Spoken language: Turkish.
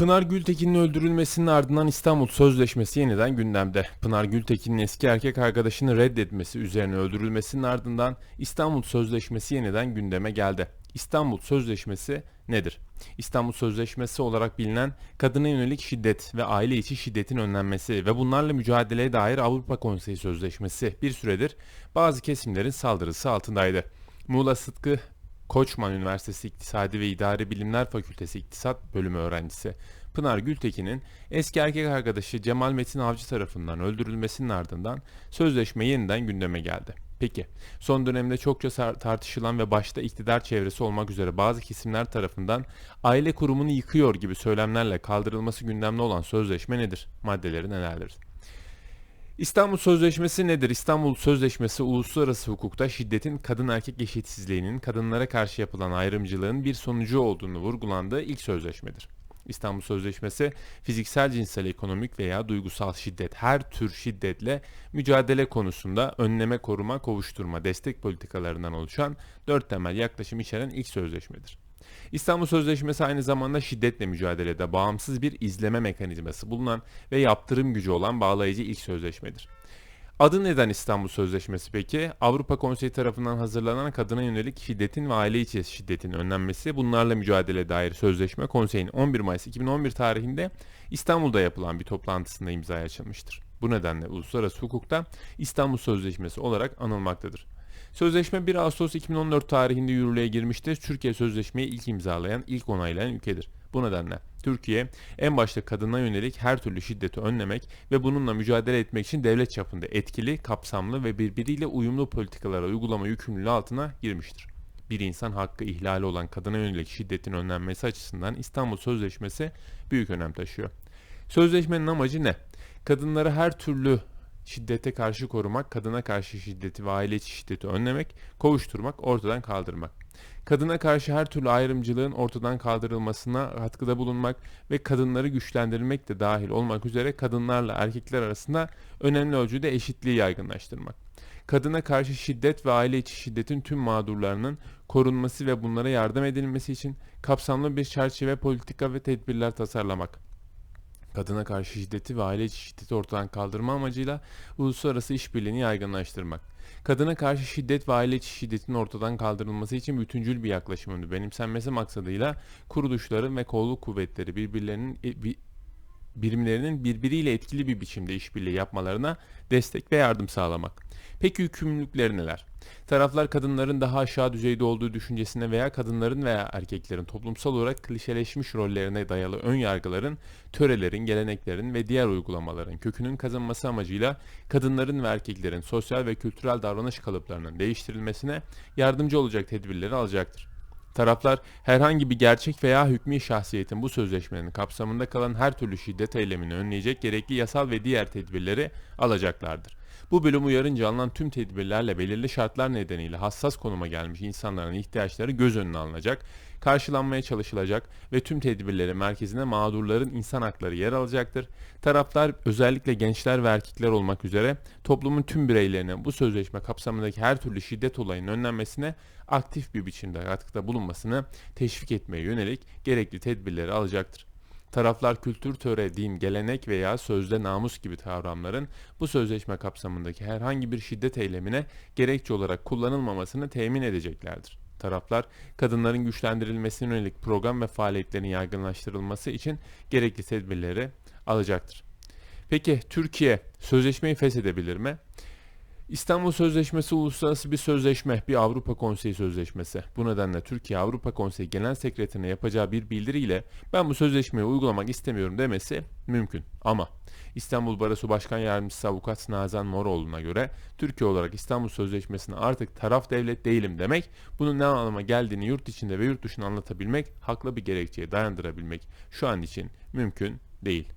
Pınar Gültekin'in öldürülmesinin ardından İstanbul Sözleşmesi yeniden gündemde. Pınar Gültekin'in eski erkek arkadaşını reddetmesi üzerine öldürülmesinin ardından İstanbul Sözleşmesi yeniden gündeme geldi. İstanbul Sözleşmesi nedir? İstanbul Sözleşmesi olarak bilinen kadına yönelik şiddet ve aile içi şiddetin önlenmesi ve bunlarla mücadeleye dair Avrupa Konseyi Sözleşmesi bir süredir bazı kesimlerin saldırısı altındaydı. Muğla Sıtkı Koçman Üniversitesi İktisadi ve İdari Bilimler Fakültesi İktisat Bölümü öğrencisi Pınar Gültekin'in eski erkek arkadaşı Cemal Metin Avcı tarafından öldürülmesinin ardından sözleşme yeniden gündeme geldi. Peki, son dönemde çokça tartışılan ve başta iktidar çevresi olmak üzere bazı kesimler tarafından aile kurumunu yıkıyor gibi söylemlerle kaldırılması gündemde olan sözleşme nedir? Maddeleri nelerdir? İstanbul Sözleşmesi nedir? İstanbul Sözleşmesi uluslararası hukukta şiddetin kadın erkek eşitsizliğinin kadınlara karşı yapılan ayrımcılığın bir sonucu olduğunu vurgulandığı ilk sözleşmedir. İstanbul Sözleşmesi fiziksel, cinsel, ekonomik veya duygusal şiddet her tür şiddetle mücadele konusunda önleme, koruma, kovuşturma, destek politikalarından oluşan dört temel yaklaşım içeren ilk sözleşmedir. İstanbul Sözleşmesi aynı zamanda şiddetle mücadelede bağımsız bir izleme mekanizması bulunan ve yaptırım gücü olan bağlayıcı ilk sözleşmedir. Adı neden İstanbul Sözleşmesi peki? Avrupa Konseyi tarafından hazırlanan kadına yönelik şiddetin ve aile içi şiddetin önlenmesi bunlarla mücadele dair sözleşme konseyin 11 Mayıs 2011 tarihinde İstanbul'da yapılan bir toplantısında imzaya açılmıştır. Bu nedenle uluslararası hukukta İstanbul Sözleşmesi olarak anılmaktadır. Sözleşme 1 Ağustos 2014 tarihinde yürürlüğe girmiştir. Türkiye sözleşmeyi ilk imzalayan, ilk onaylayan ülkedir. Bu nedenle Türkiye en başta kadına yönelik her türlü şiddeti önlemek ve bununla mücadele etmek için devlet çapında etkili, kapsamlı ve birbiriyle uyumlu politikalara uygulama yükümlülüğü altına girmiştir. Bir insan hakkı ihlali olan kadına yönelik şiddetin önlenmesi açısından İstanbul Sözleşmesi büyük önem taşıyor. Sözleşmenin amacı ne? Kadınları her türlü şiddete karşı korumak, kadına karşı şiddeti ve aile içi şiddeti önlemek, kovuşturmak, ortadan kaldırmak. Kadına karşı her türlü ayrımcılığın ortadan kaldırılmasına katkıda bulunmak ve kadınları güçlendirmek de dahil olmak üzere kadınlarla erkekler arasında önemli ölçüde eşitliği yaygınlaştırmak. Kadına karşı şiddet ve aile içi şiddetin tüm mağdurlarının korunması ve bunlara yardım edilmesi için kapsamlı bir çerçeve politika ve tedbirler tasarlamak kadına karşı şiddeti ve aile içi şiddeti ortadan kaldırma amacıyla uluslararası işbirliğini yaygınlaştırmak. Kadına karşı şiddet ve aile içi şiddetin ortadan kaldırılması için bütüncül bir yaklaşımın benimsenmesi maksadıyla kuruluşların ve kolluk kuvvetleri birbirlerinin e, bi- birimlerinin birbiriyle etkili bir biçimde işbirliği yapmalarına destek ve yardım sağlamak. Peki yükümlülükleri neler? Taraflar kadınların daha aşağı düzeyde olduğu düşüncesine veya kadınların veya erkeklerin toplumsal olarak klişeleşmiş rollerine dayalı ön yargıların, törelerin, geleneklerin ve diğer uygulamaların kökünün kazınması amacıyla kadınların ve erkeklerin sosyal ve kültürel davranış kalıplarının değiştirilmesine yardımcı olacak tedbirleri alacaktır. Taraflar herhangi bir gerçek veya hükmü şahsiyetin bu sözleşmenin kapsamında kalan her türlü şiddet eylemini önleyecek gerekli yasal ve diğer tedbirleri alacaklardır. Bu bölüm uyarınca alınan tüm tedbirlerle belirli şartlar nedeniyle hassas konuma gelmiş insanların ihtiyaçları göz önüne alınacak, karşılanmaya çalışılacak ve tüm tedbirleri merkezine mağdurların insan hakları yer alacaktır. Taraflar özellikle gençler ve erkekler olmak üzere toplumun tüm bireylerine bu sözleşme kapsamındaki her türlü şiddet olayının önlenmesine aktif bir biçimde katkıda bulunmasını teşvik etmeye yönelik gerekli tedbirleri alacaktır. Taraflar kültür, töre, din, gelenek veya sözde namus gibi kavramların bu sözleşme kapsamındaki herhangi bir şiddet eylemine gerekçe olarak kullanılmamasını temin edeceklerdir. Taraflar, kadınların güçlendirilmesine yönelik program ve faaliyetlerin yaygınlaştırılması için gerekli tedbirleri alacaktır. Peki Türkiye sözleşmeyi feshedebilir mi? İstanbul Sözleşmesi uluslararası bir sözleşme, bir Avrupa Konseyi sözleşmesi. Bu nedenle Türkiye Avrupa Konseyi Genel Sekreterine yapacağı bir bildiriyle ben bu sözleşmeyi uygulamak istemiyorum demesi mümkün. Ama İstanbul Barosu Başkan Yardımcısı Avukat Nazan Moroğlu'na göre Türkiye olarak İstanbul Sözleşmesi'ne artık taraf devlet değilim demek, bunun ne anlama geldiğini yurt içinde ve yurt dışında anlatabilmek, haklı bir gerekçeye dayandırabilmek şu an için mümkün değil.